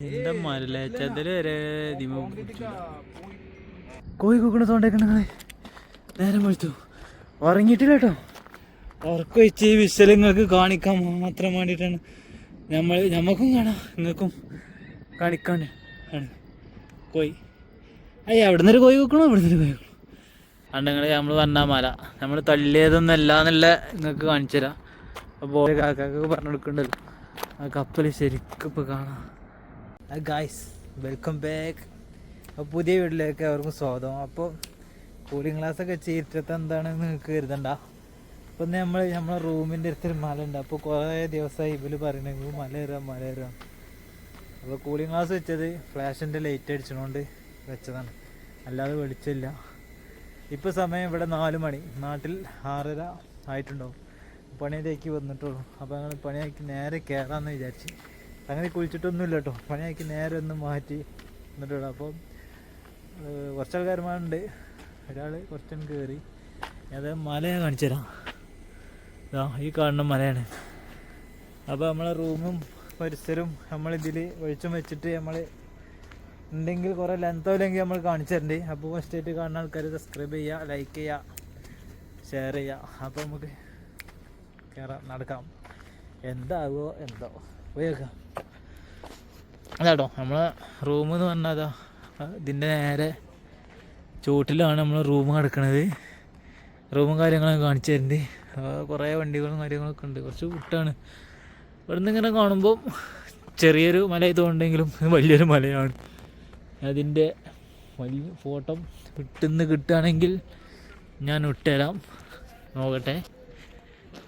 എന്താ മരല്ലേ വരെ കോഴി കൂക്കണ തോണ്ടേക്കണങ്ങളെ നേരം വിളിച്ചു ഉറങ്ങിയിട്ടില്ല കേട്ടോ? ഉറക്കം വെച്ച് ഈ വിശൽ നിങ്ങൾക്ക് കാണിക്കാൻ മാത്രം വേണ്ടിയിട്ടാണ് നമ്മൾ നമുക്കും കാണാം. നിങ്ങൾക്കും കാണിക്കാൻ ആണ്. കോഴി. അയ്യ അവിടെ നിന്നൊരു കോഴി വെക്കണോ എവിടെ നിന്നൊരു കോഴി വെക്കണോ അണ്ടങ്ങൾ നമ്മൾ വന്നാ മല. നമ്മൾ തള്ളിയതൊന്നും അല്ല എന്നുള്ള നിങ്ങൾക്ക് കാണിച്ചു തരാം അപ്പോൾ കാക്കൊക്കെ പറഞ്ഞു കൊടുക്കണ്ടല്ലോ. ആ കപ്പൽ ശരിക്കും ഇപ്പോൾ കാണാം. ഗായ്സ് വെൽക്കം ബാക്ക് അപ്പോൾ പുതിയ വീട്ടിലേക്ക് അവർക്കും സ്വാഗതം. അപ്പോൾ കൂളിങ് ഗ്ലാസ് ഒക്കെ ചെയ്തിട്ട് എന്താണെന്ന് നിങ്ങൾക്ക് കരുതണ്ട? അപ്പോൾ നമ്മൾ നമ്മളെ റൂമിന്റെ അടുത്തൊരു മല ഉണ്ട് അപ്പോൾ കുറേ ദിവസമായി ഇവർ പറയണെങ്കിൽ മല കയറാം മല കയറാം അപ്പോൾ കൂളിങ് ഗ്ലാസ് വെച്ചത് ഫ്ലാഷിന്റെ ലൈറ്റ് അടിച്ചതുകൊണ്ട് വെച്ചതാണ്. അല്ലാതെ വെളിച്ചമില്ല. ഇപ്പോൾ സമയം ഇവിടെ നാല് മണി. നാട്ടിൽ ആറര ആയിട്ടുണ്ടാവും. പണിയിലേക്ക് വന്നിട്ടുള്ളൂ. അപ്പോൾ ഞങ്ങൾ പണിയാക്കി നേരെ കയറാമെന്ന് വിചാരിച്ച് അങ്ങനെ കുളിച്ചിട്ടൊന്നുമില്ല കേട്ടോ പണിയാക്കി നേരെ ഒന്ന് മാറ്റി എന്നിട്ടാണ് അപ്പം കുറച്ച് ആൾക്കാരുമാരുണ്ട് ഒരാൾ കുറച്ചൊന്ന് കയറി അത് മല കാണിച്ചു തരാം. ഈ കാണുന്ന മലയാണ്. അപ്പോൾ നമ്മളെ റൂമും പരിസരവും നമ്മളിതിൽ ഒഴിച്ചും വെച്ചിട്ട് നമ്മൾ ഉണ്ടെങ്കിൽ കുറേ ലെങ്തോ ഇല്ലെങ്കിൽ നമ്മൾ കാണിച്ചു തരണ്ടേ. അപ്പോൾ ഫസ്റ്റ് ആയിട്ട് കാണുന്ന ആൾക്കാർ സബ്സ്ക്രൈബ് ചെയ്യുക ലൈക്ക് ചെയ്യുക ഷെയർ ചെയ്യുക. അപ്പോൾ നമുക്ക് കയറാം നടക്കാം. എന്താകുമോ എന്തോ. പോയേക്കാം. അതാട്ടോ നമ്മളെ റൂം എന്ന് പറഞ്ഞാൽ അതാ ഇതിന്റെ നേരെ ചുവട്ടിലാണ് നമ്മൾ റൂം കിടക്കണത്. റൂമും കാര്യങ്ങളൊക്കെ കാണിച്ചു തരുന്നുണ്ട് കുറേ വണ്ടികളും കാര്യങ്ങളൊക്കെ ഉണ്ട്. കുറച്ച് വിട്ടാണ്. ഇവിടെ നിന്ന് ഇങ്ങനെ കാണുമ്പോൾ ചെറിയൊരു മല ഇതുകൊണ്ടെങ്കിലും വലിയൊരു മലയാണ്. അതിന്റെ വലിയ ഫോട്ടോ കിട്ടുന്ന കിട്ടുകയാണെങ്കിൽ ഞാൻ ഇട്ടുതരാം നോക്കട്ടെ.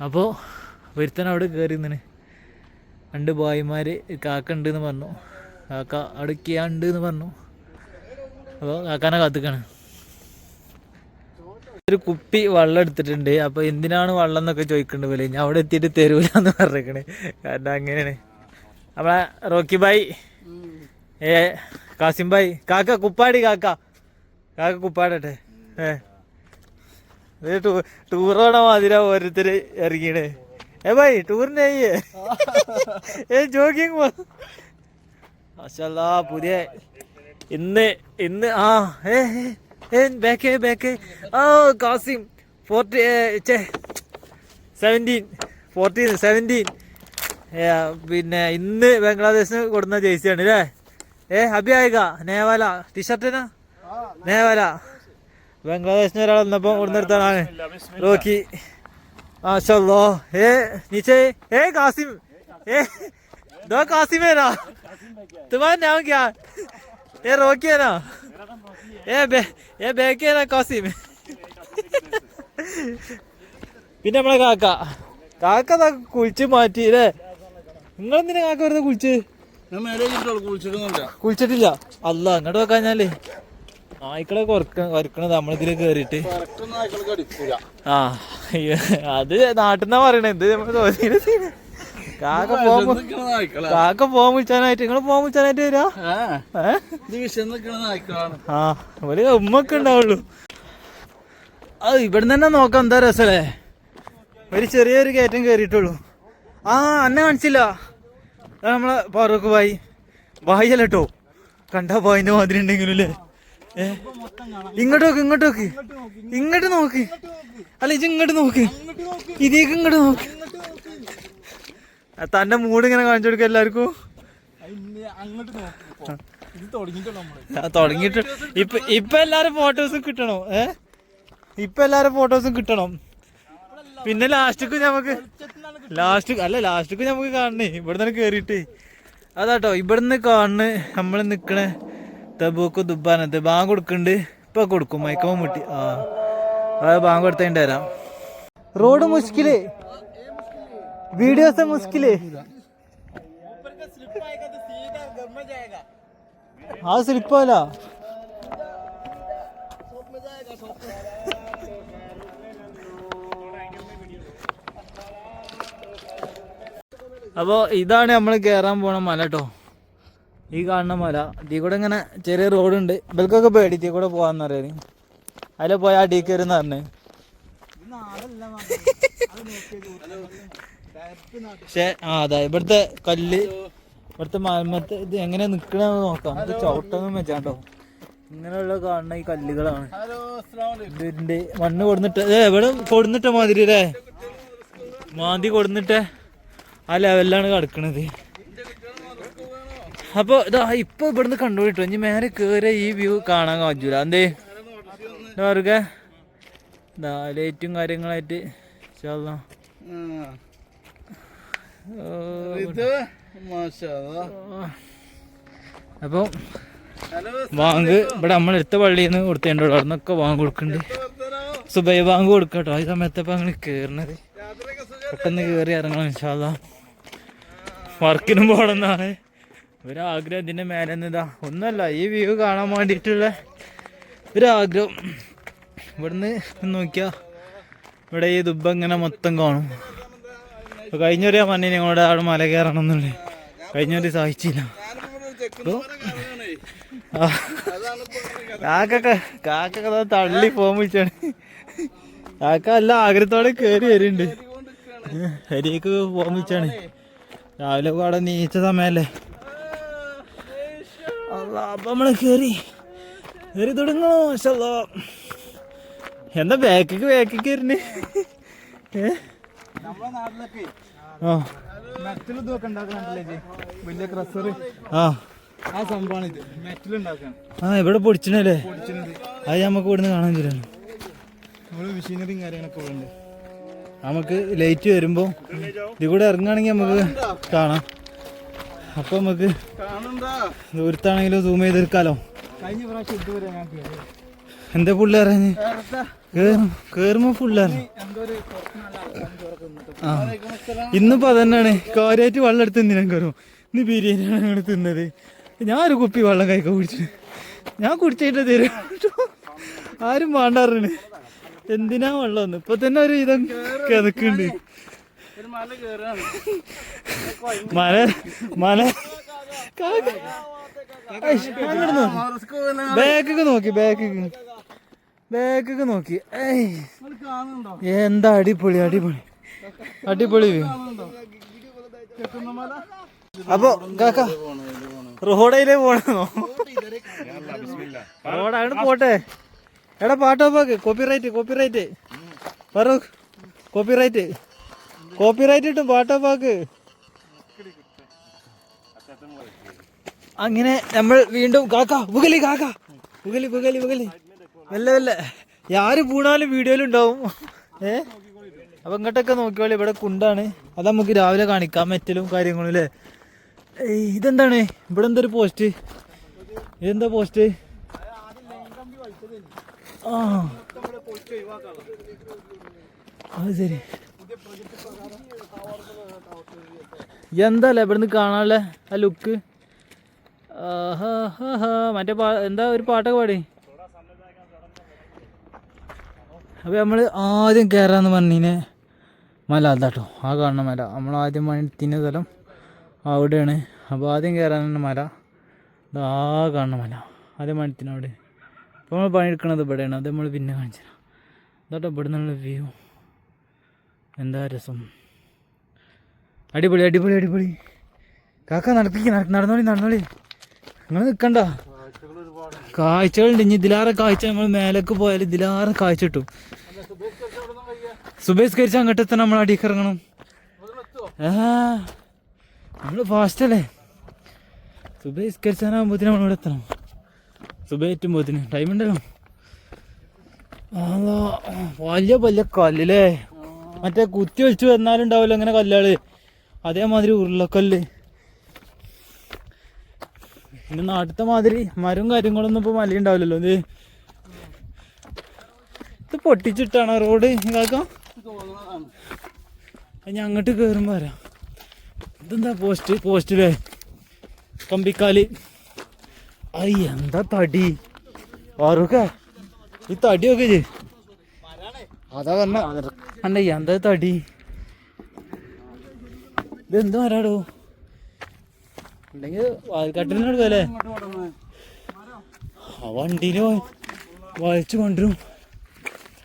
അപ്പോൾ ഒരുത്തൻ അവിടെ കയറി നിന്നെ രണ്ട് ബായിമാർ കാക്ക ഉണ്ട് എന്ന് പറഞ്ഞു. കാക്ക അടുക്കിയാണ്ട് എന്ന് പറഞ്ഞു. അപ്പോൾ കാക്കാനെ കാത്തുക്കാണ്. ഒരു കുപ്പി വെള്ളം എടുത്തിട്ടുണ്ട്. അപ്പോൾ എന്തിനാണ് വെള്ളം എന്നൊക്കെ ചോദിക്കുന്നുണ്ട് പോലെ ഞാൻ അവിടെ എത്തിയിട്ട് തരൂല എന്ന് പറഞ്ഞേക്കണേ കാരണം അങ്ങനെയാണ്. നമ്മളെ റോക്കി ബായ്. ഏ കാസിം ബായ്. കാക്ക കുപ്പാടി കാക്ക. കാക്ക കുപ്പാടട്ടെ. ഏ. ടൂറോടെ മാതിരാ ഓരോരുത്തർ പോണ മാതിര भाई ടൂർ नहीं है। ഏ ജോഗിങ് മാഷല്ലാ പുതിയ ഇന്ന് ഇന്ന് ആ ഏ ഏ, ബാക്ക് ബാക്ക് ആ കാസിം ഫോർട്ടി ചേ സെവന്റീൻ ഫോർട്ടീൻ സെവന്റീൻ പിന്നെ ഇന്ന് ബംഗ്ലാദേശിന് കൊടുന്ന ജേഴ്സിയാണ് അല്ലേ? ഏ അഭിയായിക ആയിക നേവാല ടീഷർട്ടിനാ നേവാല. ബംഗ്ലാദേശിന് ഒരാൾ വന്നപ്പോൾ കൊടുന്നെടുത്താണ് റോക്കി. മാഷല്ലോ ഏ നീച്ചേ ഏ കാസിം ഏ ദോ കാസിം है ना तुम्हारा नाम क्या ये रोकी है ना ये बे ये बेकी है ना कासिम പിന്നെ നമ്മളെ കാക്ക കാക്ക ദാ കുളിച്ച് മാറ്റി അല്ലേ നിങ്ങൾ എന്തിനാ കാക്ക വെറുതെ കുളിച്ച് ഞാൻ മേലെ ചെയ്തിട്ടുള്ളൂ കുളിച്ചിട്ടൊന്നുമില്ല കുളിച്ചിട്ടില്ല അല്ല അങ്ങോട്ട് വെക്കാഞ്ഞാലേ നായ്ക്കളെ കൊറക്ക കൊറക്കണത് നമ്മളിതിൽ കേറിട്ട് ആ അത് നാട്ടിന്നാ പറയണേ. എന്ത് കാക്ക കാക്ക ഫോം വിളിച്ചാനായിട്ട് നിങ്ങൾ ഫോം വിളിച്ചാനായിട്ട് വരാ? ആ ഒരു ഉമ്മക്ക് ഉണ്ടാവുള്ളൂ. അത് ഇവിടെ തന്നെ നോക്കാം എന്താ രസല്ലേ? ഒരു ചെറിയൊരു കയറ്റം കയറിയിട്ടുള്ളൂ ആ അന്നെ കാണിച്ചില്ല. നമ്മളെ പാറക്ക് വായി. ബായി അല്ലട്ടോ കണ്ട ബായിന്റെ മാതിരി ഉണ്ടെങ്കിലും അല്ലേ ഇങ്ങോട്ട് നോക്ക് ഇങ്ങോട്ട് നോക്ക്. ഇങ്ങോട്ട് നോക്ക്. അല്ല ഇത് ഇങ്ങോട്ട് നോക്ക്. ഇതേക്ക് ഇങ്ങോട്ട് നോക്ക്. തന്റെ മൂഡ് ഇങ്ങനെ കാണിച്ചു കൊടുക്ക എല്ലാവർക്കും. തുടങ്ങിട്ട് ഇപ്പൊ ഇപ്പൊ എല്ലാരും ഫോട്ടോസും കിട്ടണോ? ഏ? ഇപ്പൊ എല്ലാരും ഫോട്ടോസും കിട്ടണം. പിന്നെ ലാസ്റ്റിക്ക് നമുക്ക് ലാസ്റ്റ് അല്ല ലാസ്റ്റിക്ക് നമുക്ക് കാണണേ. ഇവിടെ നിന്ന് കേറിയിട്ട്. അതാട്ടോ ഇവിടുന്ന് കാണണ് നമ്മൾ നിക്കണ. തബൂക്ക് ദുബാനത്ത് ബാങ്ക് കൊടുക്കുന്നുണ്ട് ഇപ്പൊ കൊടുക്കും. മയക്കമ്മ മുട്ടി. ആ. അത് ബാങ്ക് കൊടുത്തതിന്റെ വരാം. റോഡ് മുസ്കിൽ വീഡിയോസ് മുസ്കിൽ ആ സ്ലിപ്പല്ല അപ്പോൾ ഇതാണ് നമ്മൾ കയറാൻ പോണ മല കേട്ടോ ഈ കാണുന്ന മല. ഇതിൽ കൂടെ ഇങ്ങനെ ചെറിയ റോഡുണ്ട് ഇവൽക്കൊക്കെ പേടി ഇതിൽ കൂടെ പോകാന്ന് പറയാന് അതിലെ പോയ ആ ഡീ കയറുന്ന പക്ഷേ ആ അതാ ഇവിടുത്തെ കല്ല് ഇവിടുത്തെ മാൽമത്ത് ഇത് എങ്ങനെ നിക്കണെന്ന് നോക്കാം. ഇത് ചവിട്ടൊന്നും വെച്ചാട്ടോ. ഇങ്ങനെയുള്ള കാണുന്ന ഈ കല്ലുകളാണ്. ഇതിന്റെ മണ്ണ് കൊടുന്നിട്ട് ഏ ഇവിടെ കൊടുന്നിട്ട മാതിരി അല്ലേ? മാന്തി കൊടുന്നിട്ട് ആ ലെവലിലാണ് കിടക്കണത്. അപ്പൊ ഇതാ ഇപ്പൊ ഇവിടുന്ന് കണ്ടുപിടിട്ടു ഇനി മേലെ കേറിയ ഈ വ്യൂ കാണാൻ പറ്റൂല എന്തേ? അവർക്ക് ഇതാ ലൈറ്റും കാര്യങ്ങളായിട്ട് ഇൻഷാ അല്ലാ. ഓ, മാഷാ. അപ്പൊ വാങ്ങ് വാങ്ക് ഇവിടെ നമ്മൾ എടുത്ത പള്ളിയിൽ നിന്ന് കൊടുത്തേണ്ടോ അവിടെ നിന്നൊക്കെ വാങ്ങ് കൊടുക്കുന്നുണ്ട് സുബൈ വാങ്ങ് കൊടുക്കട്ടോ. ഈ സമയത്തപ്പോ അങ്ങനെ കേറണത്. പെട്ടെന്ന് കയറി ഇറങ്ങണം ഇൻഷാല്ല വർക്കിനും പോകണമെന്നാണ് ഒരാഗ്രഹം ഇതിന്റെ മേലെ ഇതാ ഒന്നല്ല ഈ വ്യൂ കാണാൻ വേണ്ടിയിട്ടുള്ള ഒരാഗ്രഹം. ഇവിടുന്ന് നോക്കിയാ ഇവിടെ ഈ ദുബ ഇങ്ങനെ മൊത്തം കാണും. കഴിഞ്ഞ കഴിഞ്ഞൊരു പറഞ്ഞു ഞങ്ങളുടെ ആട് മല കയറണം എന്നുള്ളത് കഴിഞ്ഞൊരു സഹിച്ചില്ല. കാക്കൊക്കെ കാക്കൊക്കെ തള്ളി പോകാൻ വിളിച്ചാണ്. കാക്ക അല്ല ആഗ്രഹത്തോടെ കയറി വരുന്നുണ്ട്. ഹരിക്ക് ഫോം വിളിച്ചാണ്. രാവിലെ അവിടെ നീച്ച സമയല്ലേ? അപ്പൊ കേറി കേറി തുടങ്ങണോ മാഷല്ലാ. എന്താ ബാക്കിക്ക് ബാക്കിക്ക് വരുന്നേ ആ. ആ. ഇവിടെ പൊടിച്ചണല്ലേ പൊടിച്ചിരുന്നത് അത് നമുക്ക് ഇവിടുന്ന് കാണാൻ നമ്മൾ മെഷീനറിയും കാര്യങ്ങളൊക്കെ ഇവിടെ ഉണ്ട് നമുക്ക് ലൈറ്റ് വരുമ്പോൾ ഇത് കൂടെ ഇറങ്ങുകയാണെങ്കിൽ നമുക്ക് കാണാം. അപ്പോൾ നമുക്ക് ദൂരത്താണെങ്കിലും സൂം ഞാൻ കേറി. എന്താ പുള്ളി അറിഞ്ഞ് വേറെന്താ? കേറുമ്പോ ഫുള്ള് ഇന്നിപ്പൊ. ആ. ഇന്നിപ്പോ അതന്നെയാണ് കാര്യമായിട്ട് വെള്ളം എടുത്ത് തിന്നാൻ കയറും ഇന്ന് ബിരിയാണിയാണ് ഞങ്ങൾ തിന്നത്. ഞാൻ ഒരു കുപ്പി വെള്ളം കൈക്ക കുടിച്ചു. ഞാൻ കുടിച്ചിട്ട് തരും. ആരും വേണ്ടാറുണ്ട് എന്തിനാ വെള്ളം ഇപ്പൊ തന്നെ ഒരു ഇതം കിതക്കുണ്ട് മല മല ബാക്കൊക്കെ നോക്കി ബാക്കൊക്കെ. ബാക്കൊക്കെ നോക്കി. എന്താ അടിപൊളി അടിപൊളി. അടിപൊളി അപ്പൊ കാക്ക റോഡയിലേ പോണെന്നോ റോഡാണ് പോട്ടെ. എടാ copy copyright copyright copy copyright copyright കിട്ടും പാട്ടോ പാക്ക് അങ്ങനെ നമ്മൾ വീണ്ടും കാക്ക പുകലി കാക്ക. പുകലി പുകലി പുകലി. നല്ല നല്ല ആര് പൂണാലും വീഡിയോയിലുണ്ടാവും ഏ? അപ്പൊ ഇങ്ങോട്ടൊക്കെ നോക്കിയോളി ഇവിടെ കുണ്ടാണ്. അത് നമുക്ക് രാവിലെ കാണിക്കാം മെറ്റലും കാര്യങ്ങളും അല്ലേ ഇതെന്താണ്? ഇവിടെ എന്തൊരു പോസ്റ്റ്. ഇതെന്താ പോസ്റ്റ്? ആ. അത് ശരി. എന്താല്ലേ ഇവിടുന്ന് കാണാനുള്ള ആ ലുക്ക് മറ്റേ പാ എന്താ ഒരു പാട്ടൊക്കെ പാടി? അപ്പൊ നമ്മൾ ആദ്യം കയറാന്ന് പറഞ്ഞിനെ. മല അതാട്ടോ. ആ കാണുന്ന മല. നമ്മൾ ആദ്യം പണിത്തിന സ്ഥലം അവിടെയാണ്. അപ്പോൾ ആദ്യം കയറാനാണ് മല. ആ കാണുന്ന മല. ആദ്യം പണിത്തിന് അവിടെ. അപ്പോൾ നമ്മൾ പണിയെടുക്കണത് ഇവിടെയാണ്. അത് നമ്മൾ പിന്നെ കാണിച്ചു തരാം അതാട്ടോ ഇവിടെ നിന്നുള്ള വ്യൂ എന്താ രസം? അടിപൊളി അടിപൊളി അടിപൊളി. കാക്ക നടപ്പിക്ക് നടന്നോളി നടന്നോളി. നിങ്ങൾ നിൽക്കണ്ട കാഴ്ചകളുണ്ട്. ഇനി ഇതിലാറെ കാഴ്ച നമ്മൾ മേലേക്ക് പോയാൽ ഇതിലാറെ കാഴ്ച കിട്ടും. സുബേസ്കരിച്ച് അങ്ങോട്ട് എത്തണം നമ്മൾ അടിയൊക്കെ ഇറങ്ങണം. ആ നമ്മൾ ഫാസ്റ്റ് അല്ലേ? സുബേസ്കരിച്ചാനാകുമ്പോത്തിന് നമ്മൾ ഇവിടെ എത്തണം സുബേറ്റുമ്പോത്തിന് ടൈം ഉണ്ടല്ലോ. വലിയ വലിയ കല്ലില്ലേ മറ്റേ കുത്തി വന്നാലും വന്നാലുണ്ടാവില്ല അങ്ങനെ കല്ലുകൾ. അതേമാതിരി ഉരുളക്കല്ല്. പിന്നെ നാട്ടിലത്തെ മാതിരി മരവും കാര്യങ്ങളൊന്നും ഇപ്പൊ മല ഉണ്ടാവില്ലല്ലോ ഇത് ഇത് പൊട്ടിച്ചിട്ടാണ് റോഡ് ഇതാക്കാം. ഞാൻ അങ്ങോട്ട് കേറും വരാം. ഇതെന്താ പോസ്റ്റ്? പോസ്റ്റിലെ കമ്പിക്കാൽ. ഐ എന്താ തടി? ആറൊക്കെ ഈ തടിയൊക്കെ അതാ പറഞ്ഞ. അണ്ട എന്താ തടി? ഇതെന്ത് മരാടോ ഉണ്ടെങ്കിൽ വാൽക്കട്ടിനെടുക്കല്ലേ ആ വണ്ടിയിൽ വലിച്ചു കൊണ്ടുവരും.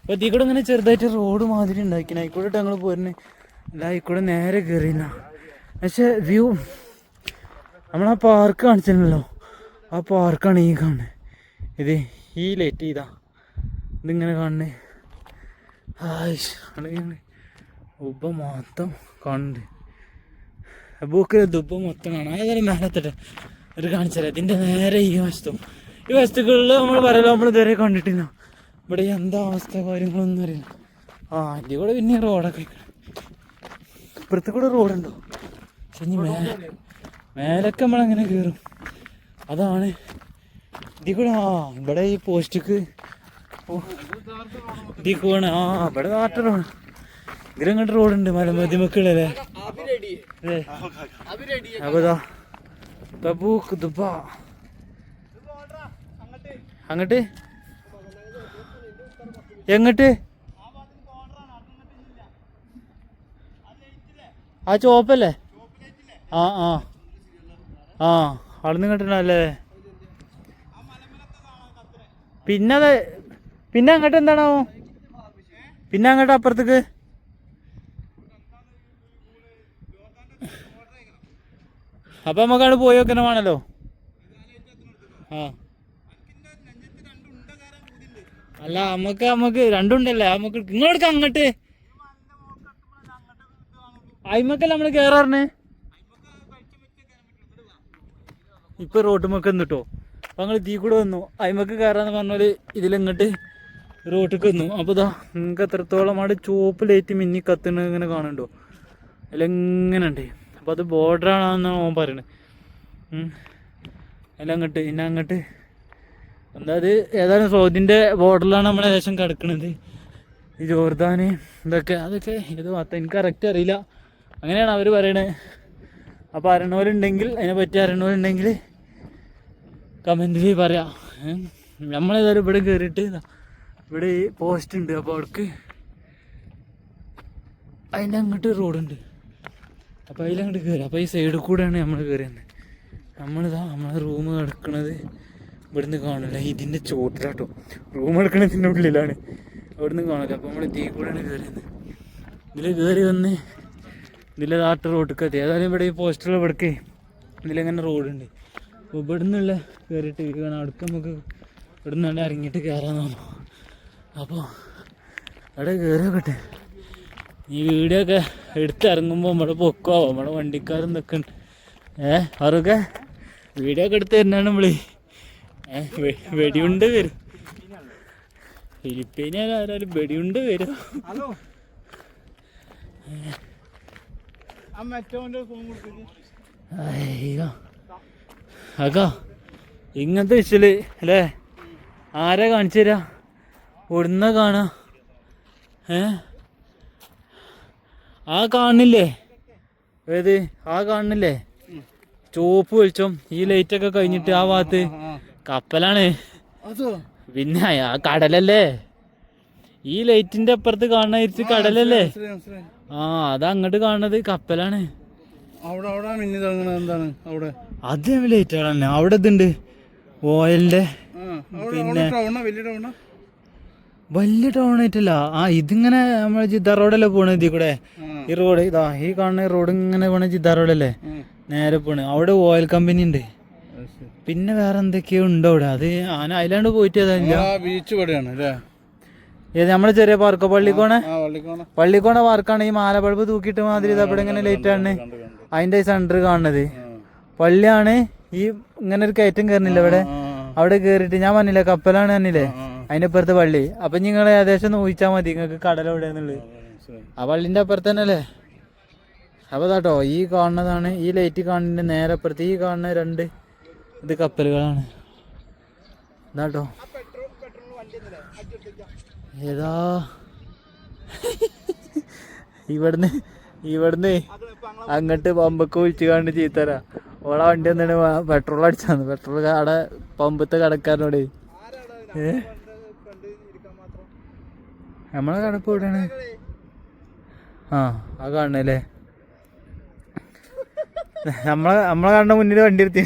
അപ്പൊ ഇതിൽ കൂടെ ഇങ്ങനെ ചെറുതായിട്ട് റോഡ് മാതിരി ഉണ്ടാക്കിന. ആയിക്കോട്ടെ ഞങ്ങൾ പോരുന്നു. അല്ല ആയിക്കോടെ നേരെ കയറിയില്ല പക്ഷെ വ്യൂ നമ്മൾ പാർക്ക് കാണിച്ചില്ലല്ലോ. ആ പാർക്കാണ് ഈ കാണുന്നത് ഇത് ഈ ലൈറ്റ് ഇതാ. ഇതിങ്ങനെ കാണുന്നത് ആയിഷ് ഉപ്പ മൊത്തം കാണുന്നുണ്ട്. ബൂക്കിൽ ദുബ് മൊത്തം കാണാം ഏതായാലും മേലത്തിട്ട് ഒരു കാണിച്ചാൽ ഇതിന്റെ നേരെ ഈ വസ്തു ഈ വസ്തുക്കളിൽ നമ്മൾ പറയലോ നമ്മൾ ഇതുവരെ കണ്ടിട്ടില്ല. ഇവിടെ എന്താ അവസ്ഥ കാര്യങ്ങളൊന്നും അറിയില്ല. ആ അതിന്റെ കൂടെ പിന്നെ റോഡൊക്കെ ഇപ്പുറത്ത് കൂടെ റോഡുണ്ടോ? ഇനി മേ മേലൊക്കെ നമ്മളങ്ങനെ കയറും അതാണ്. ഇതി കൂടെ ആ ഇവിടെ ഈ പോസ്റ്റിക്ക് ഇതിൽ കൂടെ ആ ഇവിടെ നാട്ടറാണ് ഇതിൽ റോഡ് റോഡുണ്ട് മലമതി മക്കളല്ലേ അപ്പൊ ഇതാ തബൂക്ക് ദുബ അങ്ങട്ട്? എങ്ങട്ട്? ആ ചോപ്പല്ലേ ആ ആ. ആ അവിടെ നിന്ന് കിട്ടണല്ലേ പിന്നെ അത് പിന്നെ അങ്ങോട്ട് എന്താണോ പിന്നെ അങ്ങോട്ട് അപ്പുറത്തേക്ക്? അപ്പൊ നമുക്കവിടെ പോയി വെക്കണ വേണല്ലോ. ആ. അല്ല നമുക്ക് നമുക്ക് രണ്ടുണ്ടല്ലേ? നമുക്ക് ഇങ്ങോട്ട് അങ്ങോട്ട്. അയിമക്കല്ല നമ്മൾ കേറാറിന് ഇപ്പൊ റോട്ടുമൊക്കെ വന്നിട്ടോ. അപ്പൊ ഞങ്ങൾ തീ കൂടെ വന്നു. അയിമക്ക് കയറാന്ന് പറഞ്ഞാൽ ഇതിലിങ്ങോട്ട് റോട്ടിക്ക് വന്നു. അപ്പൊ ഇതാ നിങ്ങൾക്ക് എത്രത്തോളം അവിടെ ചുവപ്പ് ലൈറ്റ് മിന്നി കത്തുന്നത് ഇങ്ങനെ കാണുന്നുണ്ടോ? അതിലെങ്ങനെ ഉണ്ട് അപ്പൊ അത് ആണെന്നാണ് ഓൻ പറയണത്. അല്ല അങ്ങോട്ട് പിന്നെ അങ്ങോട്ട്. എന്താ അത്? ഏതായാലും സൗദിന്റെ ബോർഡറിലാണ് നമ്മൾ ഏകദേശം കിടക്കുന്നത് ഈ ജോർദാന് ഇതൊക്കെ അതൊക്കെ ഏത് ഭാഗത്ത് എനിക്ക് കറക്റ്റ് അറിയില്ല. അങ്ങനെയാണ് അവർ പറയണത് അപ്പോൾ അറിയണവരുണ്ടെങ്കിൽ അതിനെ പറ്റി അറിയണവരുണ്ടെങ്കിൽ കമന്റിൽ പറയാം? നമ്മളേതായാലും ഇവിടെ കയറിയിട്ട് ഇവിടെ ഈ പോസ്റ്റ് ഉണ്ട്. അപ്പോൾ അവിടേക്ക് അതിന്റെ അങ്ങോട്ട് റോഡുണ്ട് അപ്പോൾ അതിലങ്ങോട്ട് കയറി അപ്പോൾ ഈ സൈഡിൽ കൂടെയാണ് നമ്മൾ കയറിയത് നമ്മളിതാ നമ്മളെ റൂം കിടക്കണത് ഇവിടുന്ന് കാണില്ല ഇതിന്റെ ചോട്ടിലാട്ടോ. റൂം എടുക്കണതിന്റെ ഉള്ളിലാണ്. അവിടുന്ന് കാണില്ല അപ്പോൾ നമ്മൾ ഇതേ കൂടെയാണ് കയറിയത് ഇതിൽ കയറി വന്ന് ഇതിലെ നാട്ട് റോഡ് എത്തി. ഏതായാലും ഇവിടെ ഈ പോസ്റ്റർ ഇവിടേക്ക് ഇതിലെങ്ങനെ റോഡുണ്ട് അപ്പോൾ ഇവിടുന്നുള്ള കയറിയിട്ട് കാണാം. അടുക്ക് നമുക്ക് ഇവിടുന്ന് ഇറങ്ങിയിട്ട് കയറാൻ തോന്നുന്നു. അപ്പോൾ അവിടെ കയറി നോക്കട്ടെ. ഈ വീഡിയോ ഒക്കെ എടുത്തിറങ്ങുമ്പോൾ നമ്മുടെ പൊക്കോ? നമ്മുടെ വണ്ടിക്കാരും ഇതൊക്കെ ഉണ്ട് ഏ അവരൊക്കെ വീഡിയോ ഒക്കെ എടുത്ത് തരുന്നതാണ് വെ- വെടിയുണ്ട് വരും. ഫിലിപ്പീനിയ ആരാലും വെടിയുണ്ട് വരും. അയ്യോ. അക്കോ ഇങ്ങനത്തെ വിഷൽ അല്ലേ? ആരാ കാണിച്ചു തരാ? ഒടുന്ന കാണാ. ഏ? ആ കാണുന്നില്ലേ? ഏത്? ആ കാണുന്നില്ലേ? ചുവപ്പ് വെളിച്ചം. ഈ ലൈറ്റ് ഒക്കെ കഴിഞ്ഞിട്ട് ആ ഭാഗത്ത് കപ്പലാണ്. പിന്നെ ആ കടലല്ലേ? ഈ ലൈറ്റിന്റെ അപ്പുറത്ത് കാണുന്ന കടലല്ലേ? മനസ്സിലായി മനസ്സിലായി. ആ അത് അങ്ങോട്ട് കാണുന്നത്. കപ്പലാണ്. അവിടെ അവിടെ മിന്നി തുടങ്ങണത് എന്താണ്? അവിടെ. അത് ലൈറ്റ് അവിടെ ഇതുണ്ട്. ഓയിലിന്റെ. പിന്നെ വലിയ ടൗണാ? വലിയ ടൗൺ ആയിട്ടല്ല. ആ ഇതിങ്ങനെ നമ്മളെ ജിദ്ദ റോഡല്ലേ പോണ ഇതി കൂടെ? ഈ റോഡ് ഇതാ ഈ കാണുന്ന റോഡ് ഇങ്ങനെ പോണ ജിദ്ദ റോഡല്ലേ നേരെ പോണ്. അവിടെ ഓയിൽ കമ്പനി ഉണ്ട്. പിന്നെ വേറെ എന്തൊക്കെയോ ഉണ്ട് അവിടെ? അത് ആന അതിലാണ്ട് പോയിട്ട് ഏതാ ബീച്ച് ഇവിടെയാണ് അല്ലേ? ഏത് നമ്മളെ ചെറിയ പാർക്കോ പള്ളിക്കോണ? പള്ളിക്കോണ. പാർക്കാണ് ഈ മാല ബൾബ് തൂക്കിയിട്ട് മാതിരി ഇത് അവിടെ ഇങ്ങനെ ലൈറ്റ് ആണ്. അതിന്റെ സെന്റർ കാണുന്നത്. പള്ളിയാണ് ഈ ഇങ്ങനെ ഒരു കയറ്റം കയറുന്നില്ല ഇവിടെ? അവിടെ കേറിയിട്ട് ഞാൻ പറഞ്ഞില്ലേ കപ്പലാണ് പറഞ്ഞില്ലേ. അതിന്റെ അപ്പുറത്ത് പള്ളി. അപ്പൊ നിങ്ങൾ ഏകദേശം നോക്കിച്ചാൽ മതി നിങ്ങൾക്ക് കടൽ എവിടെയാന്നുള്ളത്. ആ, പള്ളിന്റെ അപ്പുറത്ത് തന്നെ അല്ലേ അപ്പൊ താട്ടോ ഈ കാണുന്നതാണ് ഈ ലൈറ്റ് കാണുന്നതിന്റെ നേരെ അപ്പുറത്ത് ഈ കാണുന്ന രണ്ട് ഇത് കപ്പലുകളാണ്. ഇതാട്ടോ. ഏതാ? ഇവിടുന്ന് ഇവിടുന്ന് അങ്ങോട്ട് പമ്പൊക്കെ വിളിച്ച് കണ്ട് ചീത്തരാ ഓളെ വണ്ടി വന്നിട്ട് പെട്രോൾ അടിച്ചാന്ന്. പെട്രോൾ അവിടെ പമ്പത്തെ കടക്കാരനോട്. ഏ? നമ്മളെ കടപ്പ് എവിടെയാണ് ആ ആ കാണണല്ലേ? നമ്മളെ നമ്മളെ കാണുന്ന മുന്നിൽ വണ്ടി എടുത്തി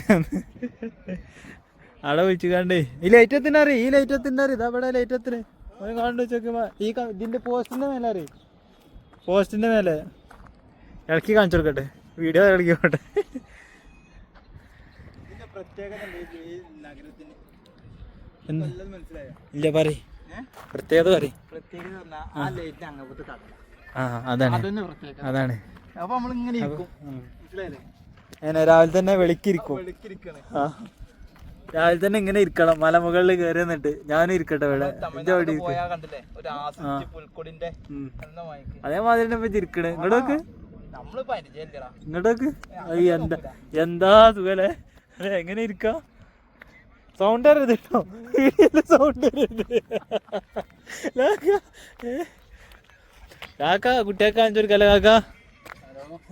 അവിടെ വിളിച്ചു കണ്ടേ ഈ ലൈറ്റ് എത്തിനാറി ഈ ലൈറ്റ് എത്തിനാറി ഇതാ ഇവിടെ ലൈറ്റ് എത്തിന് ഓന് കാണുന്നു വെച്ചോക്കുമ്പോ ഈ ഇതിന്റെ പോസ്റ്റിന്റെ മേലെ അറി പോസ്റ്റിന്റെ മേലെ. ഇളക്കി കാണിച്ചു കൊടുക്കട്ടെ. വീഡിയോ ഇളക്കി മനസ്സിലായോ? ഇല്ല പറ ഏ? പ്രത്യേകത പറ പ്രത്യേകത പറഞ്ഞാൽ ആ ലൈറ്റ് അങ്ങോട്ട് കടല ആ അതാണ്. അതന്നെ പ്രത്യേകത അതാണ്. അപ്പൊ നമ്മളിങ്ങനെ ഇരിക്കും. ഉം. മനസ്സിലായില്ലേ? അങ്ങനെ രാവിലെ തന്നെ വെളിക്കിരിക്കും. വെളുക്കിരിക്കണേ. ആ. രാവിലെ തന്നെ ഇങ്ങനെ ഇരിക്കണം. മലമുകളിൽ കയറി നിന്നിട്ട് ഞാനും ഇരിക്കട്ടെ ഇവിടെ. എന്റെ അവിടെ തമിഴ്നാട്ടിൽ ഇരിക്ക്. പോയാ കണ്ടില്ലേ? ഒരു ആസിച്ച് പുൽക്കൊടിന്റെ ഉം. എന്ന വായിക്ക് അതേമാതിരി തന്നെ ഇപ്പൊ ചിരിക്കണ് ഇങ്ങോട്ടോക്ക് നമ്മൾ പരിചയമില്ലടാ. ഇങ്ങോട്ടോക്ക് അയ്യ എന്താ എന്താ സുഖല്ലേ? എങ്ങനെ ഇരിക്കാം? സൗണ്ട് അറിയത് കേട്ടോ. സൗണ്ട് കാക്ക കുട്ടിയാക്ക അഞ്ചൊരു കല കാക്ക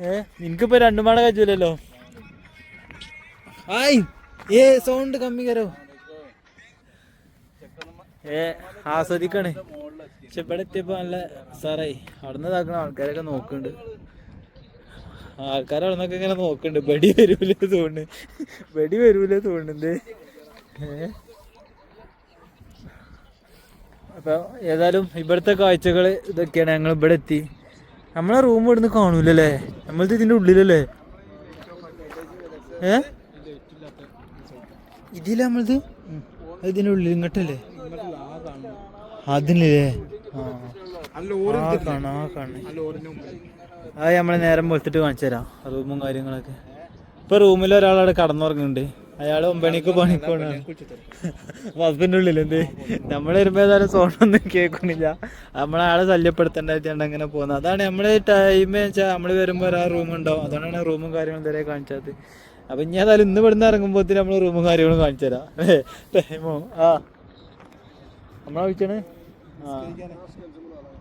ഏ നിനക്കിപ്പോ രണ്ടു മാട കഴിച്ചില്ലല്ലോ ആയി ഏ സൗണ്ട് കമ്മി കരോ. ഏ ആസ്വദിക്കണേ. പക്ഷെ ഇവിടെ എത്തിയപ്പോ നല്ല സാറായി അവിടുന്ന് ഇതാക്കണ ആൾക്കാരൊക്കെ നോക്കുന്നുണ്ട്. ആൾക്കാർ അവിടെ ഇങ്ങനെ നോക്കുന്നുണ്ട്. വെടി വരൂലേ തോന്നുന്നു. വെടി വരൂലേ തോന്നുന്നുണ്ട്. അപ്പൊ ഏതായാലും ഇവിടുത്തെ കാഴ്ചകൾ ഇതൊക്കെയാണ് ഞങ്ങൾ ഇവിടെ എത്തി. നമ്മളെ റൂം ഇവിടുന്ന് കാണൂലല്ലേ? നമ്മളത് ഇതിന്റെ ഉള്ളിലല്ലേ? ഏ? ഇതില്ല നമ്മളത്? ഇതിന്റെ ഉള്ളിൽ ഇങ്ങോട്ടല്ലേ? അതിലേ ആ. കാണാ കാണേ. അത് നമ്മളെ നേരം വെളുത്തിട്ട് കാണിച്ചു തരാം റൂമും കാര്യങ്ങളൊക്കെ. ഇപ്പൊ റൂമിൽ ഒരാളവിടെ കടന്നുറങ്ങുന്നുണ്ട്. അയാൾ ഒമ്പണിക്ക് പണിക്കോണാണ്. ഹസ്ബൻഡ് ഉള്ളിൽ എന്ത്? നമ്മൾ വരുമ്പോ ഏതായാലും സോണൊന്നും കേൾക്കണില്ല. നമ്മളെ ആളെ ശല്യപ്പെടുത്തേണ്ട അങ്ങനെ പോകുന്നത്. അതാണ് നമ്മൾ ടൈം വെച്ചാൽ നമ്മൾ വരുമ്പോ ആ റൂം ഉണ്ടാവും. അതുകൊണ്ടാണ് റൂമും കാര്യങ്ങളും ഇതുവരെ കാണിച്ചത്. അപ്പൊ ഇനി ഏതായാലും ഇന്ന് ഇവിടുന്ന് ഇറങ്ങുമ്പോഴത്തേന് നമ്മൾ റൂമും കാര്യങ്ങളും കാണിച്ചു തരാം. ടൈമോ ആ. നമ്മളാ വിളിച്ചാണ്? ആ.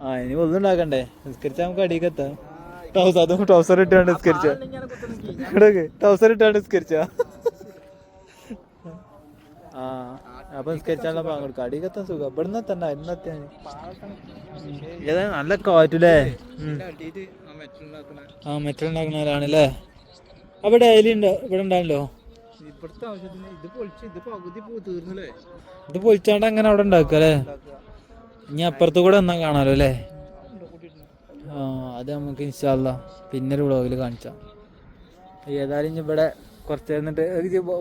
ആ ഇനി ഒന്നും ഉണ്ടാക്കണ്ടേ? നിസ്കരിച്ചാൽ നമുക്ക് അടിയിക്കെത്താം ടൗസർ അതും ടൗസർ ഇട്ടാണ് നിസ്കരിച്ച? ടൗസർ ഇട്ടാണ് നിസ്കരിച്ച? ആ അപ്പൊ അങ്ങോട്ട് കൊടുക്കാം. അടിയൊക്കെ എത്താൻ സുഖം. ഇവിടുന്ന് തന്നെ ഇന്നത്തെ ഏതാ? നല്ല കാറ്റല്ലേ ആ മെറ്റൽ ഉണ്ടാക്കുന്നവരാണല്ലേ. അവിടെ ഡെയിലി ഉണ്ട്? ഇവിടെ ഉണ്ടാണല്ലോ ഇത് പൊളിച്ച് ഇത് പകുതി പോ തീർന്നല്ലേ? ഇത് പൊളിച്ചാണ്ട് അങ്ങനെ അവിടെ ഉണ്ടാക്കല്ലേ ഇനി അപ്പുറത്ത് കൂടെ എന്നാ കാണാലോ അല്ലേ? ആ അത് നമുക്ക് ഇൻഷാല്ല പിന്നെ ഒരു വ്ളോഗിൽ കാണിച്ചാം. ഏതായാലും ഇനി ഇവിടെ കുറച്ച് നിന്നിട്ട്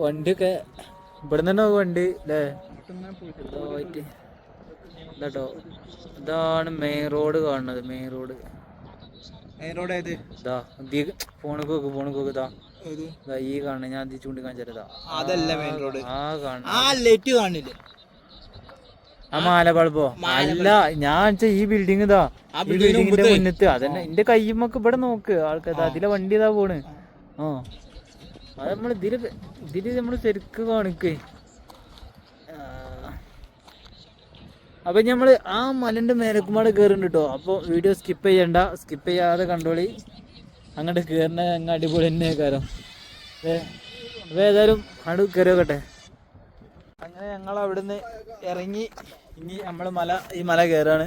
വണ്ടിയൊക്കെ ഇവിടെ തന്നെ വണ്ടി അല്ലേ പോയിട്ട് ഇതാട്ടോ. ഇതാണ് മെയിൻ റോഡ് കാണുന്നത് മെയിൻ റോഡ് അതിനോട് ഏത്? ഇതാ ഫോണ് കോക്ക് ഫോണ് കോക്ക് ഇതാ. ഇതാ ഈ കാണുന്നത് ഞാൻ ഇത് ചൂണ്ടിക്കാണിച്ചതാ അതല്ല മെയിൻ റോഡ് ആ കാണുന്നത് ആ ലൈറ്റ് കാണില്ലേ? ആ മാല ബൾബോ അല്ല ഞാൻ ഈ ബിൽഡിംഗ് ഇതാ. ആ ബിൽഡിങ്ങിന്റെ മുന്നത്ത്. അതന്നെ എന്റെ കയ്യുമൊക്കെ ഇവിടെ നോക്ക് ആൾക്കാർ അതിലെ വണ്ടി ഇതാ പോണ്. ആ. അത് നമ്മൾ ഇതിൽ ഇതിൽ നമ്മൾ ശരിക്ക് കാണിക്കേ. അപ്പം നമ്മൾ ആ മലന്റെ മേലക്കുമാട് കേറുന്നുണ്ട് കേട്ടോ അപ്പൊ വീഡിയോ സ്കിപ്പ് ചെയ്യണ്ട. സ്കിപ്പ് ചെയ്യാതെ കണ്ടോളി. അങ്ങോട്ട് കേറുന്ന അങ്ങ് അടിപൊളി തന്നെ കാരം അപ്പൊ ഏതായാലും അങ്ങോട്ട് കയറിയോക്കട്ടെ അങ്ങനെ ഞങ്ങൾ അവിടുന്ന് ഇറങ്ങി. ഇനി നമ്മൾ മല ഈ മല കയറാണ്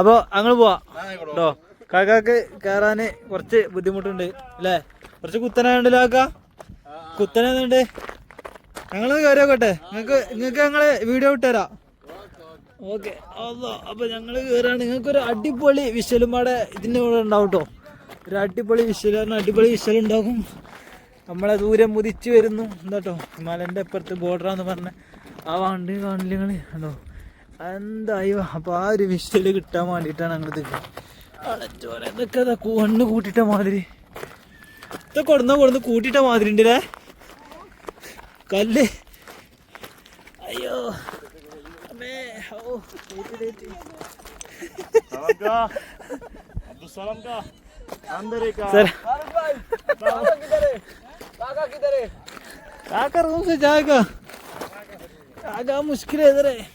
അപ്പോൾ അങ്ങോട്ട് പോവാ. കേട്ടോ കാക്കാക്ക് കയറാന് കുറച്ച് ബുദ്ധിമുട്ടുണ്ട്. അല്ലേ? കുറച്ച് കുത്തനായുണ്ടല്ലോ കുത്തനെ കുത്തനുണ്ട് ഞങ്ങൾ കയറിയോക്കട്ടെ നിങ്ങക്ക് നിങ്ങക്ക് ഞങ്ങൾ വീഡിയോ ഇട്ടുതരാ. ഓക്കെ അപ്പൊ ഞങ്ങൾ കയറാണ് നിങ്ങൾക്ക് ഒരു അടിപൊളി വിഷ്വലും പാടെ ഇതിന്റെ കൂടെ ഉണ്ടാവും കേട്ടോ ഒരു അടിപൊളി വിശല പറഞ്ഞാൽ അടിപൊളി വിഷ്വൽ ഉണ്ടാകും നമ്മളെ ദൂരം മുതിച്ചു വരുന്നു. എന്താട്ടോ മലന്റെ അപ്പുറത്ത് ബോർഡറാന്ന് പറഞ്ഞ ആ വണ്ടി കാണില്ല നിങ്ങൾ? കണ്ടോ? എന്തായി അപ്പൊ ആ ഒരു വിഷ്വൽ കിട്ടാൻ വേണ്ടിയിട്ടാണ് ഞങ്ങൾ അടച്ചോരെ ഇതൊക്കെ ഇതാ കണ്ണ് കൂട്ടിട്ട മാതിരി. ഇതൊക്കെ കൊടുന്ന കൊടുന്ന് കൂട്ടിട്ട മാതിരി ഉണ്ടല്ലേ കല്ല് അയ്യോ അമ്മേ ഓ ഡേറ്റ് ഡേറ്റ് सर काका रूम से जाएगा काका मुश्किल है इधर है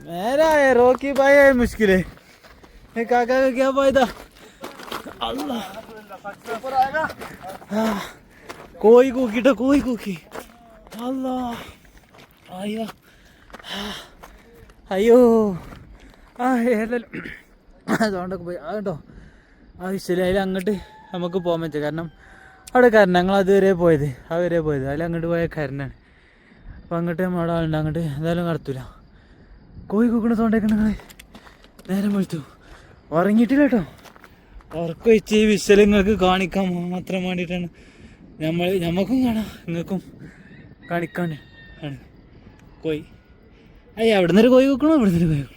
मेरा है रोकी भाई है मुश्किल है ये काका का क्या फायदा अल्लाह കോയി കൂക്കിട്ടോ കോയി കൂക്കി. അല്ലോ അയ്യോ. അയ്യോ. ആ ഏതെല്ലാം അതുകൊണ്ടൊക്കെ പോയി. അതുകൊണ്ടോ ആ ശരിയായാലും അങ്ങോട്ട് നമുക്ക് പോകാൻ പറ്റും. കാരണം അവിടെ കരണം ഞങ്ങൾ അതുവരെ പോയത്. അതുവരെ പോയത്. അതിൽ അങ്ങോട്ട് പോയ കരണാണ്. അപ്പം അങ്ങോട്ട് നമ്മുടെ ആളുണ്ട്. അങ്ങോട്ട് എന്തായാലും നടത്തൂല. കോഴി കുക്കണ തോണ്ടേക്കണ നേരം വെളുത്തു. ഉറങ്ങിയിട്ടില്ല കേട്ടോ. ഉറക്കം വെച്ച് ഈ വിശ്വലങ്ങൾക്ക് കാണിക്കാൻ മാത്രം വേണ്ടിയിട്ടാണ്. നമ്മൾ നമുക്കും കാണാം നിങ്ങൾക്കും കാണിക്കാൻ ആണ്. കോയി. അയ്യ അവിടെ നിന്നൊരു കോയി വെക്കണോ? നിന്നൊരു കോയി വെക്കണോ?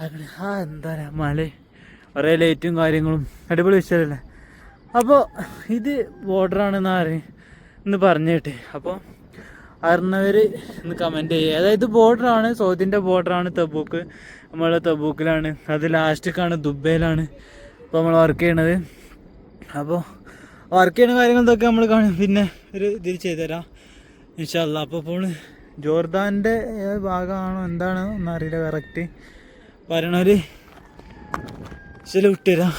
അങ്ങനെ ആ എന്താ മല കുറേ ലൈറ്റും കാര്യങ്ങളും. അടിപൊളി വിശ്വലല്ലേ അപ്പോൾ ഇത് ബോർഡറാണെന്ന് അറിയും എന്ന് പറഞ്ഞിട്ട് അപ്പോൾ അറിഞ്ഞവർ ഇന്ന് കമന്റ് ചെയ്യുക അതായത് ബോർഡറാണ് സൗത്തിന്റെ ബോർഡറാണ് തബൂക്ക്. നമ്മളെ തബൂക്കിലാണ്. അത് ലാസ്റ്റിക്കാണ് ദുബൈയിലാണ്. ഇപ്പോൾ നമ്മൾ വർക്ക് ചെയ്യണത്. അപ്പോൾ വർക്ക് ചെയ്യുന്ന കാര്യങ്ങളൊക്കെ നമ്മൾ കാണും. പിന്നെ ഒരു ഇതിൽ ചെയ്തുതരാം ഇൻഷാല്ല അപ്പോൾ ഇപ്പോൾ ജോർദാന്റെ ഭാഗമാണോ എന്താണോ എന്നറിയില്ല കറക്റ്റ് പറയണവര് ചില വിട്ടുതരാം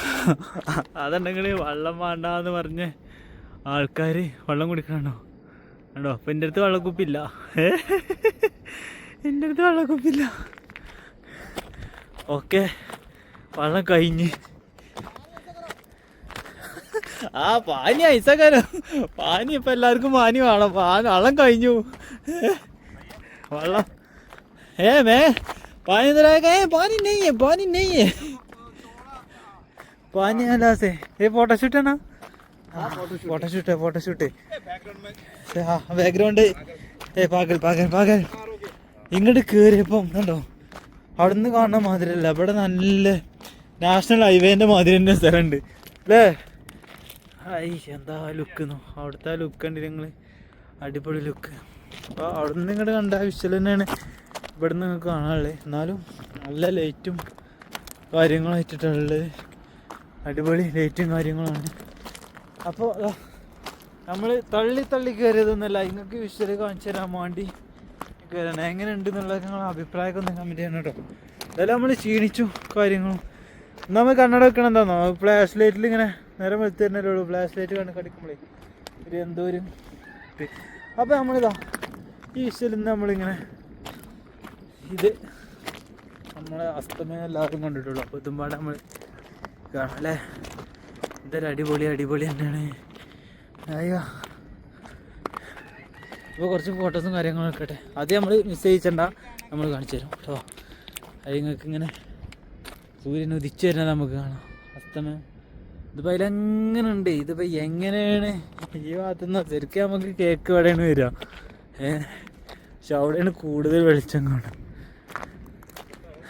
അതുണ്ടെങ്കിൽ വെള്ളം വേണ്ടാന്ന് പറഞ്ഞ് ആൾക്കാർ വെള്ളം കുടിക്കണോ കണ്ടോ? അപ്പം എന്റെ അടുത്ത് വെള്ളക്കുപ്പില്ല എന്റെ അടുത്ത് വെള്ളക്കുപ്പില്ല ഓക്കെ. വെള്ളം കഴിഞ്ഞ്. ആ പാനി ഐസക്കാരോ പാനി ഇപ്പൊ എല്ലാവർക്കും പാനി വേണം. പാൻ വള്ളം കഴിഞ്ഞു. വള്ളം. ഏ മേ പാനി തരാക്കേ പാനി നെയ്യേ പാനി നെയ്യേ. പാനി അല്ലാസേ ഏ ഫോട്ടോഷൂട്ടാണോ ഫോട്ടോഷൂട്ട് ഫോട്ടോഷൂട്ട് ആ ബാക്ക്ഗ്രൗണ്ട് ഏ പാകൽ പാകൽ പാകൽ ഇങ്ങോട്ട് കയറിയപ്പം കണ്ടോ? അവിടുന്ന് കാണുന്ന മാതിരല്ല ഇവിടെ നല്ല നാഷണൽ ഹൈവേന്റെ മാതിരി തന്നെ സ്ഥലമുണ്ട്. അല്ലേ ഐ എന്താ ലുക്ക് അവിടുത്തെ ആ ലുക്ക് കണ്ടില്ല നിങ്ങൾ അടിപൊളി ലുക്ക്. അപ്പോൾ അവിടെ നിന്ന് ഇങ്ങോട്ട് കണ്ട വിഷ്വൽ തന്നെയാണ് ഇവിടെ നിന്ന് നിങ്ങൾക്ക് കാണാനുള്ളത് എന്നാലും നല്ല ലൈറ്റും കാര്യങ്ങളും ഇട്ടിട്ടുള്ളത് അടിപൊളി ലൈറ്റും കാര്യങ്ങളാണ്. അപ്പോൾ നമ്മൾ തള്ളി തള്ളി കയറിയതൊന്നുമല്ല നിങ്ങൾക്ക് വിഷ്വൽ കാണിച്ചു തരാൻ വേണ്ടി കയറണം എങ്ങനെ ഉണ്ട് എന്നുള്ള നിങ്ങളുടെ അഭിപ്രായമൊക്കെ ഒന്ന് കമന്റ് ചെയ്യണം കേട്ടോ. എന്തായാലും നമ്മൾ ക്ഷീണിച്ചു കാര്യങ്ങളും. നമ്മൾ കണ്ണട വെക്കണം എന്താണോ ഫ്ലാഷ് ലൈറ്റിൽ ഇങ്ങനെ നേരം വെച്ച് തരുന്നല്ലേ ഉള്ളൂ. ഫ്ലാഷ് ലൈറ്റ് കണ്ട് കടിക്കുമ്പോഴേ ഒരു എന്തോ ഒരു നമ്മളിതാ ഈ വിഷ്വലിൽ നിന്ന് നമ്മളിങ്ങനെ ഇത് നമ്മളെ അസ്തമയം എല്ലാവരും കണ്ടിട്ടുള്ളൂ. അപ്പോൾ ഇതും പാടെ നമ്മൾ കാണാം അല്ലേ? ഇതൊരു അടിപൊളി അടിപൊളി തന്നെയാണ്. അയ്യോ. ഇപ്പോൾ കുറച്ച് ഫോട്ടോസും കാര്യങ്ങളും എടുക്കട്ടെ അത് നമ്മൾ മിസ് ചെയ്യിച്ചണ്ട. നമ്മൾ കാണിച്ചു തരും കേട്ടോ. അത് നിങ്ങൾക്ക് ഇങ്ങനെ സൂര്യൻ ഉദിച്ചു വരുന്നത് നമുക്ക് കാണാം. അസ്തമയം. ഇതിപ്പോൾ അതിലെങ്ങനെ ഉണ്ട് ഇതിപ്പോൾ എങ്ങനെയാണ്? ഈ ഭാഗത്തുനിന്ന് ശരിക്കും നമുക്ക് കേക്ക് എവിടെയാണ് വരിക. പക്ഷെ അവിടെയാണ് കൂടുതൽ വെളിച്ചം കാണും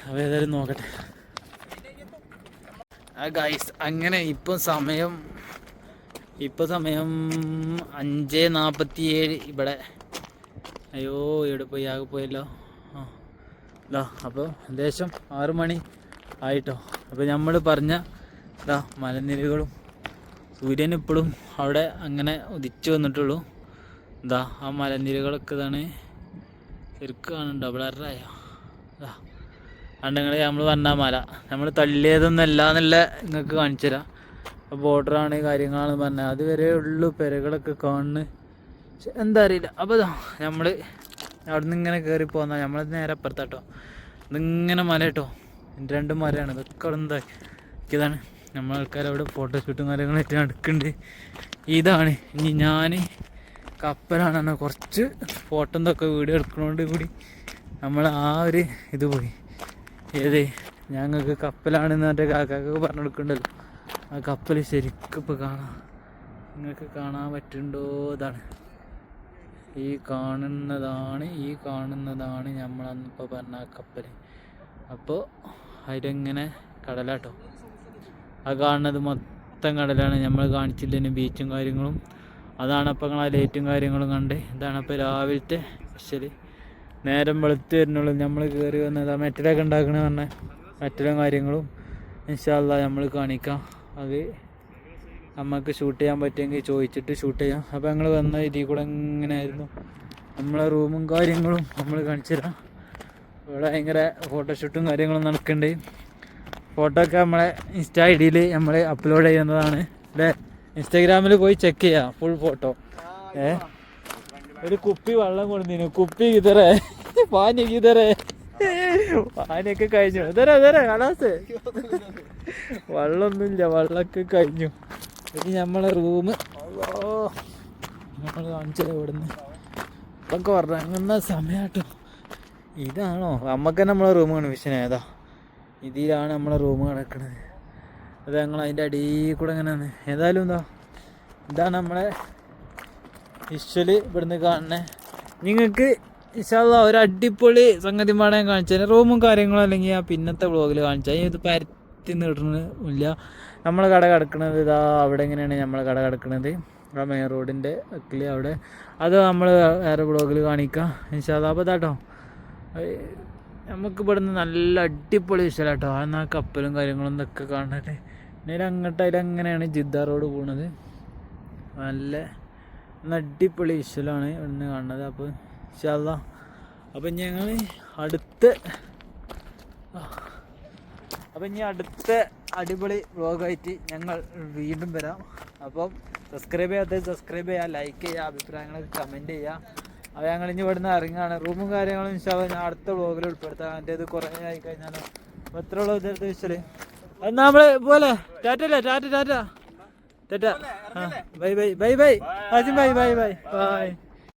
അപ്പോൾ ഏതായാലും നോക്കട്ടെ. ആ ഗൈസ് അങ്ങനെ ഇപ്പം സമയം ഇപ്പം സമയം അഞ്ച് നാൽപ്പത്തി ഏഴ് ഇവിടെ അയ്യോ ഇവിടെ പോയി? ആകെ പോയല്ലോ. ആ അപ്പൊ ഏകദേശം ആറ് മണി ആയിട്ടോ. അപ്പോൾ നമ്മൾ പറഞ്ഞ ഇതാ മലനിരകളും സൂര്യൻ ഇപ്പോഴും അവിടെ അങ്ങനെ ഉദിച്ചു വന്നിട്ടുള്ളൂ. ഇതാ ആ മലനിരകളൊക്കെ ഇതാണ് ശരിക്കും കാണുന്നുണ്ടോ. ബ്ലറായ ഇതാ അണ്ടങ്ങളെ നമ്മൾ വന്ന മല. നമ്മൾ തള്ളിയതൊന്നല്ല എന്നുള്ള നിങ്ങൾക്ക് കാണിച്ചു തരാം. അപ്പോൾ ബോർഡറാണ് കാര്യങ്ങളാണ് പറഞ്ഞത്. അതുവരെ ഉള്ളു പെരകളൊക്കെ കാണുന്നു. എന്താ അറിയില്ല. അപ്പോൾ നമ്മൾ അവിടെ നിന്ന് ഇങ്ങനെ കയറി പോന്നാൽ നമ്മൾ നേരെ അപ്പുറത്താട്ടോ ഇതിങ്ങനെ മല കേട്ടോ. രണ്ട് മലയാണ്. ഇതൊക്കെ അവിടെ എന്താ ഇതാണ്. നമ്മൾ ആൾക്കാർ അവിടെ ഫോട്ടോഷൂട്ടും കാര്യങ്ങളൊക്കെ നടക്കുന്നുണ്ട് ഇതാണ്. ഇനി ഞാൻ കപ്പലാണ് കുറച്ച് ഫോട്ടോ എന്തൊക്കെ വീഡിയോ എടുക്കണോണ്ട് കൂടി നമ്മൾ ആ ഒരു ഇത് പോയി. ഏത്? ഞങ്ങൾക്ക് കപ്പലാണെന്ന് മറ്റേ കാക്കാക്ക് പറഞ്ഞു കൊടുക്കണ്ടല്ലോ ആ കപ്പൽ ശരിക്കും ഇപ്പോൾ കാണാം. നിങ്ങൾക്ക് കാണാൻ പറ്റുന്നുണ്ടോ? ഇതാണ്. ഈ കാണുന്നതാണ് ഈ കാണുന്നതാണ് നമ്മളന്നിപ്പോൾ പറഞ്ഞ കപ്പൽ അപ്പോൾ അതിലിങ്ങനെ കടലാട്ടോ. ആ കാണുന്നത് മൊത്തം കടലാണ്. നമ്മൾ കാണിച്ചില്ലേനും ബീച്ചും കാര്യങ്ങളും. അതാണ് അപ്പോൾ ഞങ്ങൾ ആ ലൈറ്റും കാര്യങ്ങളും കണ്ട്. ഇതാണ് അപ്പോൾ രാവിലത്തെ സ്പെഷ്യൽ നേരം വെളുത്ത് വരുന്നുള്ളൂ. നമ്മൾ കയറി വന്നത്. ആ മെറ്റലൊക്കെ ഉണ്ടാക്കണ പറഞ്ഞ. മെറ്റലും കാര്യങ്ങളും. ഇൻഷാല്ല നമ്മൾ കാണിക്കാം. അത് നമുക്ക് ഷൂട്ട് ചെയ്യാൻ പറ്റുമെങ്കിൽ ചോദിച്ചിട്ട് ഷൂട്ട് ചെയ്യാം. അപ്പോൾ ഞങ്ങൾ വന്ന ഇതിൽ കൂടെ ഇങ്ങനെ ആയിരുന്നു നമ്മളെ റൂമും കാര്യങ്ങളും നമ്മൾ കാണിച്ചു തരാം ഇവിടെ ഭയങ്കര ഫോട്ടോഷൂട്ടും കാര്യങ്ങളും നടക്കുന്നുണ്ട് ഫോട്ടോ ഒക്കെ നമ്മളെ ഇൻസ്റ്റ ഐ ഡിയിൽ നമ്മൾ അപ്ലോഡ് ചെയ്യുന്നതാണ്. അല്ലേ ഇൻസ്റ്റാഗ്രാമിൽ പോയി ചെക്ക് ചെയ്യാം ഫുൾ ഫോട്ടോ ഏ? ഒരു കുപ്പി വെള്ളം കൊടുത്തിനു കുപ്പി ഇതറേ പാനി ഇതറേ പാനിയൊക്കെ കഴിഞ്ഞു. ഇതറേ ഇതറേ കടാസ് വെള്ളമൊന്നുമില്ല വെള്ളമൊക്കെ കഴിഞ്ഞു. ഇനി നമ്മളെ റൂം നമ്മൾ കാണിച്ചത് ഇവിടുന്ന്. ഇപ്പൊക്കെ ഉറങ്ങുന്ന സമയട്ടോ. ഇതാണോ? നമുക്ക് നമ്മളെ റൂം കാണും വിഷയം ഏതാ? ഇതിലാണ് നമ്മളെ റൂം കിടക്കുന്നത് അത് ഞങ്ങൾ അതിന്റെ അടിയിൽ കൂടെ ഇങ്ങനെയാണ് ഏതായാലും എന്താ? ഇതാണ് നമ്മളെ വിഷ്വൽ ഇവിടുന്ന് കാണുന്നത് നിങ്ങൾക്ക് ഇഷാല്ല ഒരു അടിപൊളി സംഗതി പാടാൻ കാണിച്ചാൽ റൂമും കാര്യങ്ങളും അല്ലെങ്കിൽ ആ പിന്നത്തെ വ്ളോഗിൽ കാണിച്ചാൽ ഇത് പരത്തി നീട്ടണില്ല നമ്മളെ കട കിടക്കുന്നത് ഇതാ അവിടെ എങ്ങനെയാണ് നമ്മളെ കട കിടക്കുന്നത് ആ മെയിൻ റോഡിന്റെ അക്കിൽ അവിടെ. അത് നമ്മൾ വേറെ വ്ളോഗിൽ കാണിക്കാം. ഇൻഷാല്ല അപ്പോൾ ഇതാട്ടോ. നമുക്ക് ഇവിടുന്ന് നല്ല അടിപൊളി വിഷയമാട്ടോ ആ കപ്പലും കാര്യങ്ങളും ഒക്കെ കാണാൻ നേരെ അങ്ങോട്ട് അതിലങ്ങനെയാണ് ജിദ്ദ റോഡ് പോണത്. നല്ല അടിപൊളി വിഷ്വലാണ് ഇവിടുന്ന് കാണുന്നത്. അപ്പോൾ ഇൻഷാല്ല അപ്പം ഞങ്ങൾ അടുത്ത അപ്പം ഇനി അടുത്ത അടിപൊളി വ്ലോഗായിട്ട് ഞങ്ങൾ വീണ്ടും വരാം. അപ്പം സബ്സ്ക്രൈബ് ചെയ്യാത്ത സബ്സ്ക്രൈബ് ചെയ്യുക ലൈക്ക് ചെയ്യുക അഭിപ്രായങ്ങളൊക്കെ കമന്റ് ചെയ്യുക അപ്പോൾ ഞങ്ങൾ ഇനി ഇവിടുന്ന് ഇറങ്ങുകയാണ് റൂമും കാര്യങ്ങളും ഇൻഷാ ഞാൻ അടുത്ത വ്ളോഗിൽ ഉൾപ്പെടുത്താം. എന്റെ ഇത് കുറേ ആയി കഴിഞ്ഞാൽ അപ്പോൾ എത്ര ഉള്ളൂ ഇതെടുത്ത് വെച്ചാൽ അത് നമ്മൾ പോലെ. ടാറ്റല്ലേ tata tata. Tata. Bye bye bye bye. ആദ്യം ബൈ ബൈ ബൈ. ബൈ.